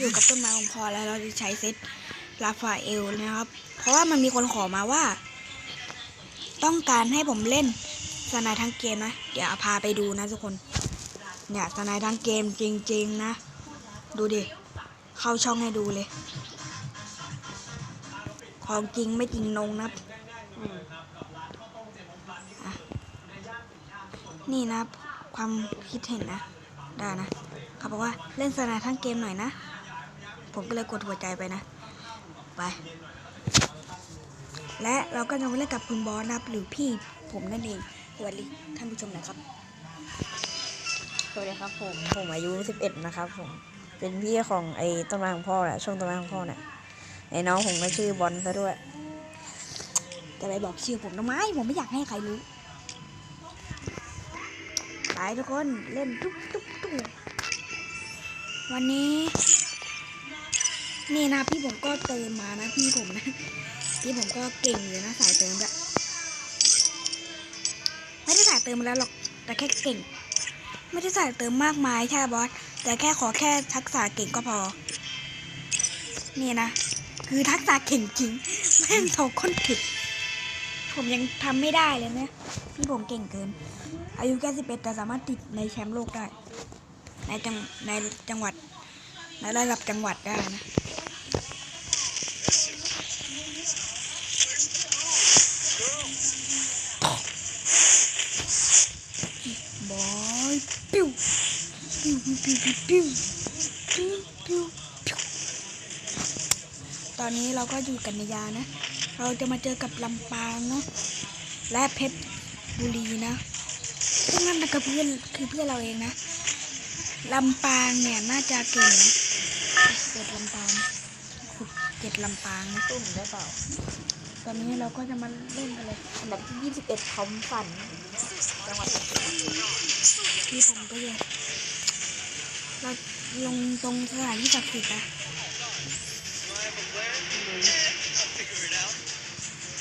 อยู่กับต้นไม้ของพอแล้วเราจะใช้เซตลาฟาเอลนะครับ เพราะว่ามันมีคนขอมาว่า ต้องการให้ผมเล่นสนายทั้งเกมนะ เดี๋ยวพาไปดูนะทุกคน เนี่ยสนายทั้งเกมจริง ๆ นะ ดูดิ เข้าช่องให้ดูเลย ของจริงไม่จริงนงนะนี่นะครับความคิดเห็นนะ ได้นะ เขาบอกว่าเล่นสนายทั้งเกมหน่อยนะ ผมก็เลยกดหัวใจไปนะ ไป และเราก็จะมาเล่นกับคุณบอสนะครับหรือพี่ผมนั่นเองสวัสดีท่านผู้ชมนะครับ สวัสดีครับผม ผมอายุสิบเอ็ดนะครับผม เป็นพี่ของไอ้ต้นไม้ของพ่อแหละ ช่วงต้นไม้ของพ่อเนี่ย ไอ้น้องผมก็ชื่อบอลซะด้วย จะไปบอกชื่อผมทำไม ผมไม่อยากให้ใครรู้ไปทุกคน เล่นตุ๊บตุ๊บตุ๊บวันนี้ นี่นะพี่ผมก็เติมมานะพี่ผมนะ พี่ผมก็เก่งอยู่นะสายเติมด้วยไม่ได้สายเติมแล้วหรอกแต่แค่เก่ง ไม่ได้สายเติมมากมายแค่บอสแต่แค่ขอแค่ทักษะเก่งก็พอ นี่นะ คือทักษะเก่งจริงแม่งโถคนผิด ผมยังทำไม่ได้เลยนะพี่ผมเก่งเกิน อายุแค่สิบเอ็ดแต่สามารถติดในแชมป์โลกได้ ในจังในจังหวัดในระดับจังหวัดได้นะ ตอนนี้เราก็อยู่กันในยานะ เราจะมาเจอกับลำปางเนาะ และเพชรบุรีนะซึ่งนั่นนะกับเพื่อนคือเพื่อนเราเองนะลำปางเนี่ยน่าจะเก่งนะเจ็ดลำปางขุดเจ็ดลำปางนะตู้ผมได้เปล่า ตอนนี้เราก็จะมาเล่นกันเลยอันดับที่ยี่สิบเอ็ดทอมฝันจังหวัดที่ผมก็ยัง เราลงตรงสถานที่ศักดิ์สิทธิ์นะ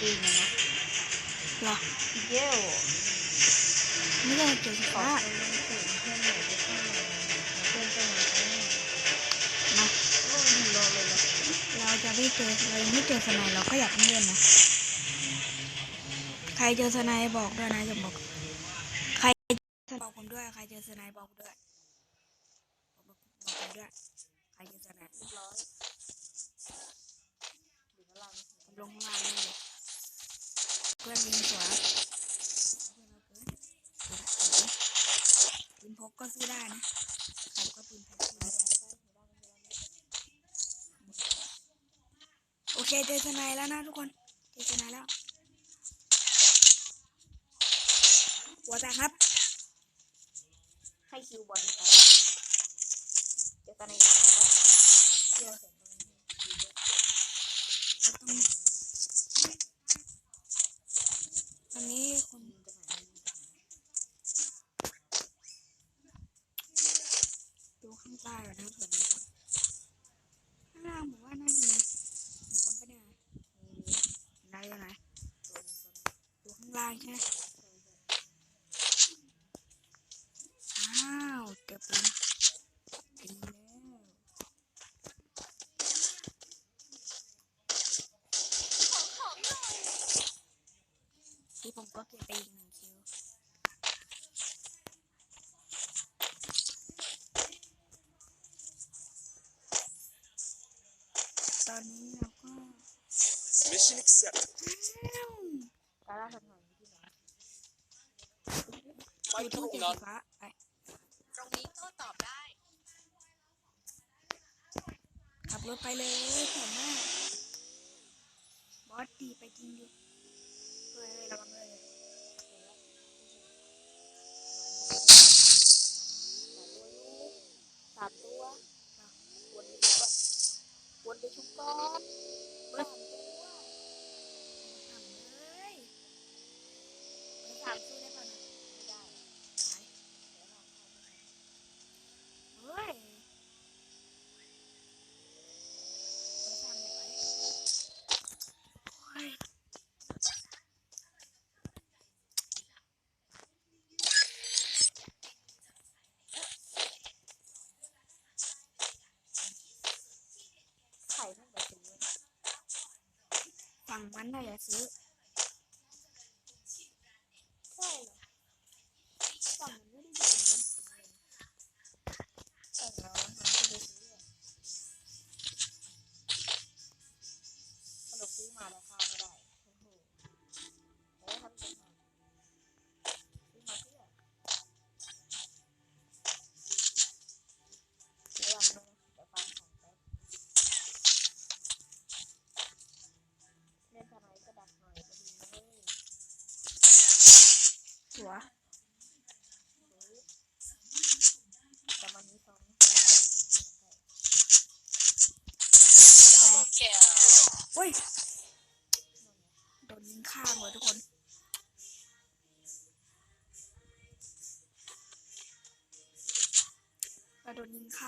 จริงนะเหรอเย้วไม่ได้เกี่ยวกับขอฟ้าเพื่อนเพื่อนเพื่อนหน่อยเพื่อนเพื่อนเพื่อนนะโอ้ยรอเลยนะเราจะไม่เจอเรายังไม่เจอสนายเราก็อยากเล่นนะ ใครเจอสนายบอกด้วยนะจะบอก ใครบอกผมด้วย ใครเจอสนายบอกผมด้วยบอกบอกผม ด้วยใครเจอสนายเรียบร้อยอยู่ข้างล่างผมลงข้างล่างเลยเพื่อนยิงสวนเพื่อนเราปืนพกก็สู้ได้นะใครก็ปืนพกสู้ได้โอเคเจอสนายแล้วนะทุกคนเจอสนายแล้วหัวแตกครับ ให้คิวบอลไป เจอกันในที่เราเสร็จก็ต้องตอนนี้คนดูข้างใต้ก่อนนะครับผมข้างล่างผมว่าน่าจะมีมีคนปะเนี่ยไหนอยู่ไหนดูข้างล่างใช่ไหมอ้าวเจ็บแล้ว Mission accepted. อ้าวการล่าสัตว์หายที่ไหนไปอยู่ถูที่กนอนฟ้าไปตรงนี้โต้ตอบได้ขับรถไปเลยแข็งมากบอสตีไปจริงดิเฮ้ยระวังเลยสามตัววนไปชุบก่อนวนไปชุบก่อน เบิร์ดทำเลยไปสามสู้ได้ป่ะนะ ไม่ได้ ไปเฮ้ยไปทำเลยไปเฮ้ย ฝั่งมั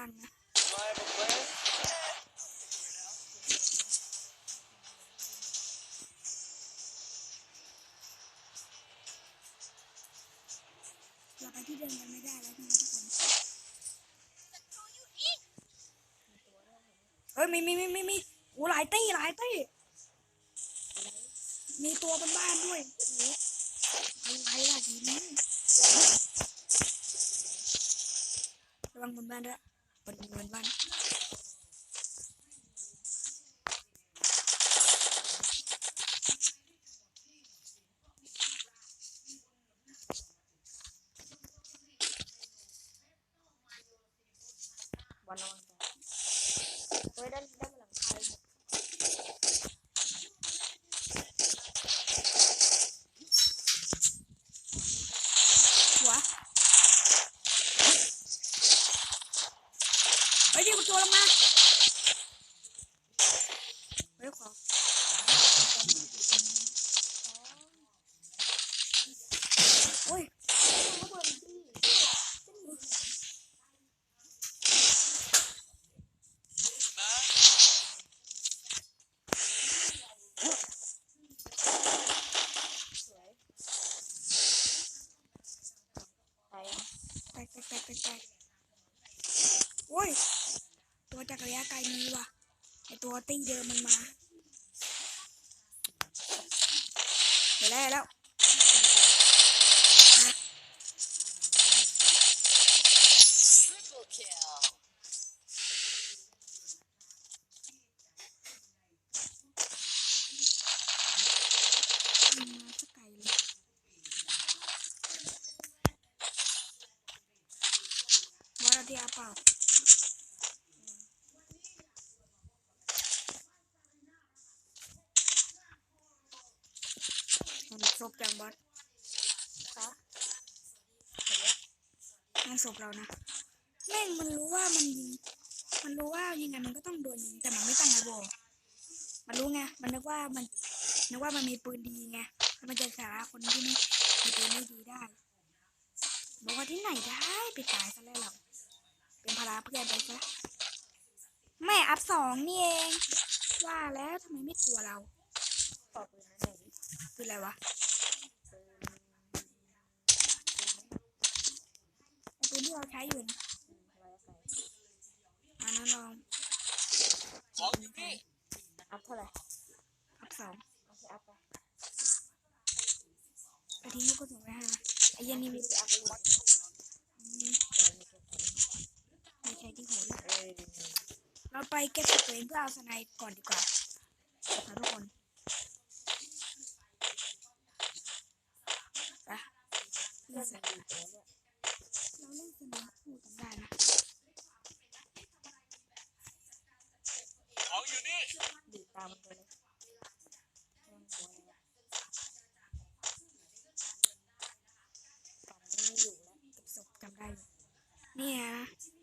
างนะเราไปที่เดิมกันไม่ได้แล้วทุกคนเฮ้ยมีมีมีมีมีโอ้หลายตี้หลายตี้มีตัวบนบ้านด้วยโอ้อะไรล่ะทีนี้ระวังบนบ้านด้วย บนบนบ้านวันระวังตัวเฮ้ยได้ได้หลังคาหมด หัวเฮ้ยเดี๋ยวตัวลงมาเฮ้ยขอโอ้ย สวยไป แตกแตกแตกแตกแตกโอ้ ย ตัวจากระยะไกลมีว่ะไอตัวตี้เดิมมันมาเดี๋ยวแล่แล้วอะมันมาไกลเลยว่าเราที่อาเปล่า ศพจังบอสคะเสร็จแล้วมันศพเรานะ แม่งมันรู้ว่ามันยิง มันรู้ว่ายิงไงมันก็ต้องโดนยิง แต่มันไม่ตั้งไอโบมันรู้ไง มันนึกว่ามัน นึกว่ามันมีปืนดีไงแล้วมันจะสาคนที่ไม่มีปืนไม่ดีได้ บอกว่าที่ไหนได้ไปตายซะแล้วเราเป็นภาระเพื่อนไปซะแม่อัพสองนี่เอง ว่าแล้วทำไมไม่กลัวเราขอปืนนั้นหน่อยดิคืออะไรวะ ปืน ไอปื นที่เราใช้อยู่นะอันนั้นลองของอยู่นี่อัพเท่าไหร่อัพสองเอาไปอัพไปไปทิ้งลูกกระสุนไว้ให้นะไอ้ยันนี่มีอัพไปอีกอืมดไม่ใช่ที่หัวเราไปเก็บตัวเองเพื่อเอาสไนด์ก่อนดีกว่า นี่น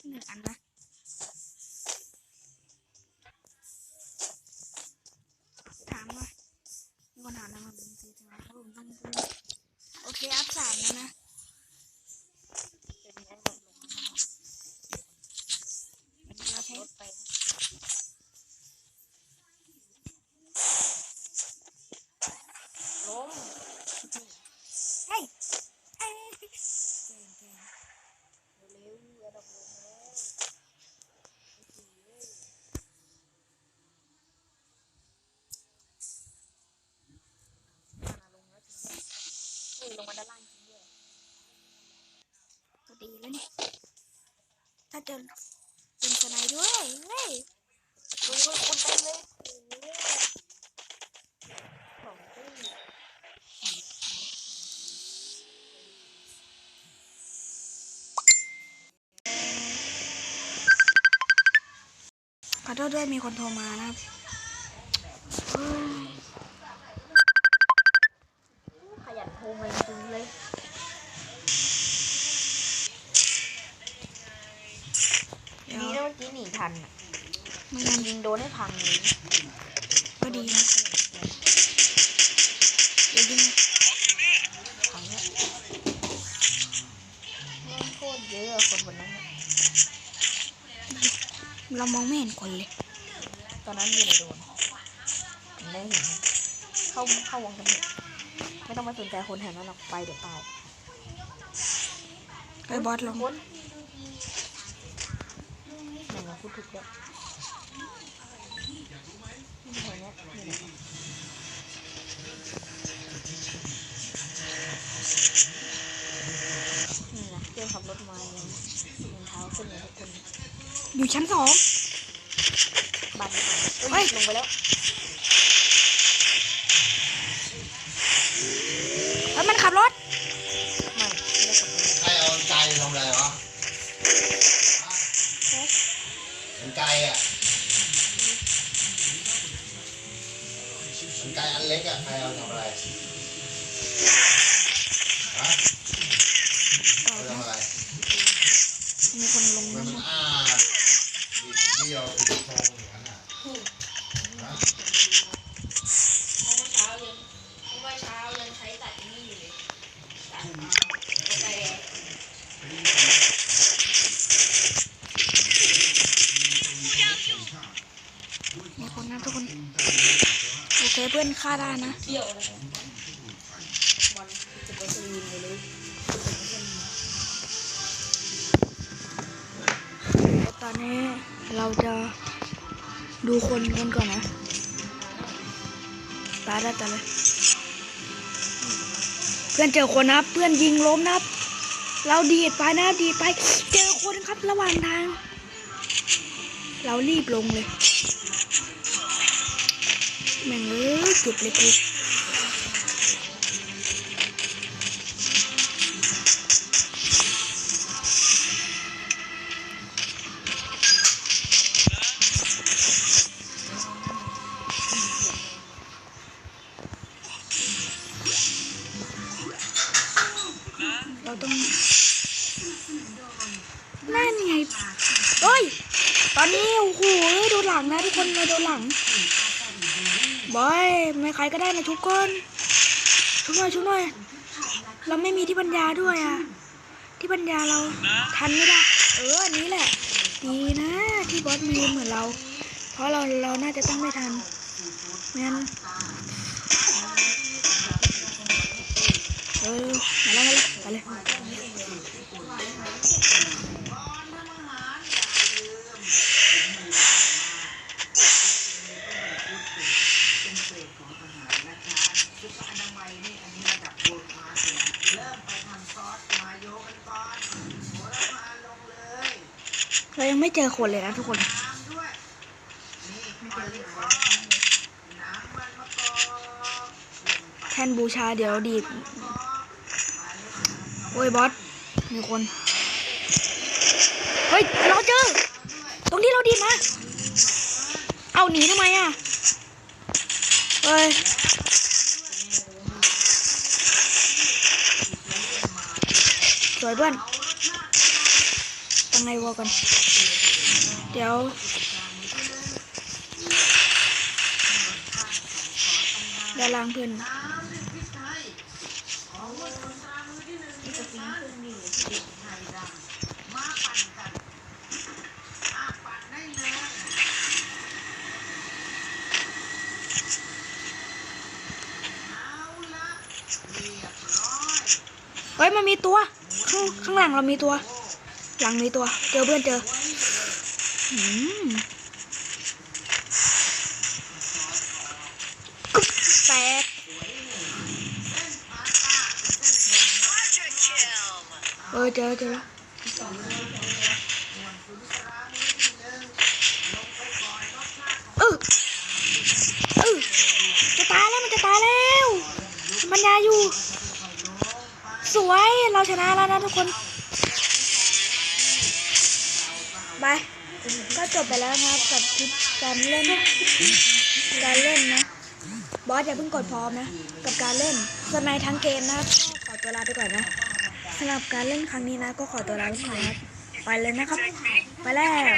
สักหนึ่งอันนะ จอเป็นสไนด์ด้วยเฮ้ยเฮ้ยเฮ้ยคนเต็มเลยขอโทษด้วยมีคนโทรมานะครับขยันโทรมา นะเมื่อกี้หนีทันอะไม่งั้นยิงโดนให้พังเลยก็ดีนะเดี๋ยวยิงพังเนี่ยแม่งโคตรเยอะอะคนบนนั้นอะเรามองไม่เห็นคนเลย ตอนนั้นอยู่ในโดนผมได้เห็นนะเข้าเข้าวงกันเถอะไม่ต้องมาสนใจคนแถวนั้นหรอกไปเดี๋ยวตายเอ้ยบอสลงคนหนึ่งมา พูดถูกด้วยแถวเนี้ยนี่แหละนี่นะเพื่อนขับรถมายังยังเท้าขึ้นเลยทุกคน อยู่ชั้นสองบันเอ้เฮ้ยยลงไปแล้ว เมื่อเช้ายังใช้ตัดนี่อยู่เลยตัดกาแฟมีคนนะทุกคน โอเคเพื่อนฆ่าได้นะเที่ยวเลยบอลจะไปสลีนเลยตอนนี้เราจะดูคนกันก่อนนะตายได้แต่เลย เพื่อนเจอคนนะเพื่อนยิงล้มนะเราดีดไปนะดีดไป เจอคนครับระหว่างทาง เรารีบลงเลยแม่งเอ้ยจุดเลยกู เราต้องนั่นไงเฮ้ย ตอนนี้โอ้โหดูหลังนะทุกคนมาดูหลัง บอยไม่ใครก็ได้นะทุกคนชุบหน่อยชุบหน่อย เราไม่มีที่ปัญญาด้วยอะ ที่ปัญญาเราทันไม่ได้ เอออันนี้แหละ ดีนะที่บอสมีเหมือนเรา เพราะเราเราน่าจะต้องไม่ทันไม่งั้น เออมาแล้วมาแล้วไปเลยเรายังไม่เจอคนเลยนะทุกคนแทนบูชาเดี๋ยวดีด โอ้ยบอส มีคน เฮ้ยเราเจอ ตรงที่เราดีมา เอาหนีทำไมอะ เฮ้ยสวยเพื่อนตรงงไอวอก่อนเดี๋ยวเดี๋ยวล้างเพื่อน เฮ้ยมันมีตัว ข้างข้างหลังเรามีตัว หลังมีตัว เจอเพื่อนเจอกุ๊บแตกเออเจอเจอ เราชนะแล้วนะทุกคนไปก็จบไปแล้วนะครับกับคลิปการเล่น การเล่นนะ บอสอย่าเพิ่งกดพร้อมนะ กับการเล่นสมัยทั้งเกมนะครับก็ขอตัวลาไปก่อนนะสำหรับการเล่นครั้งนี้นะ ก็ขอตัวลาไปก่อนนะครับไปเลยนะครับ ไปแล้ว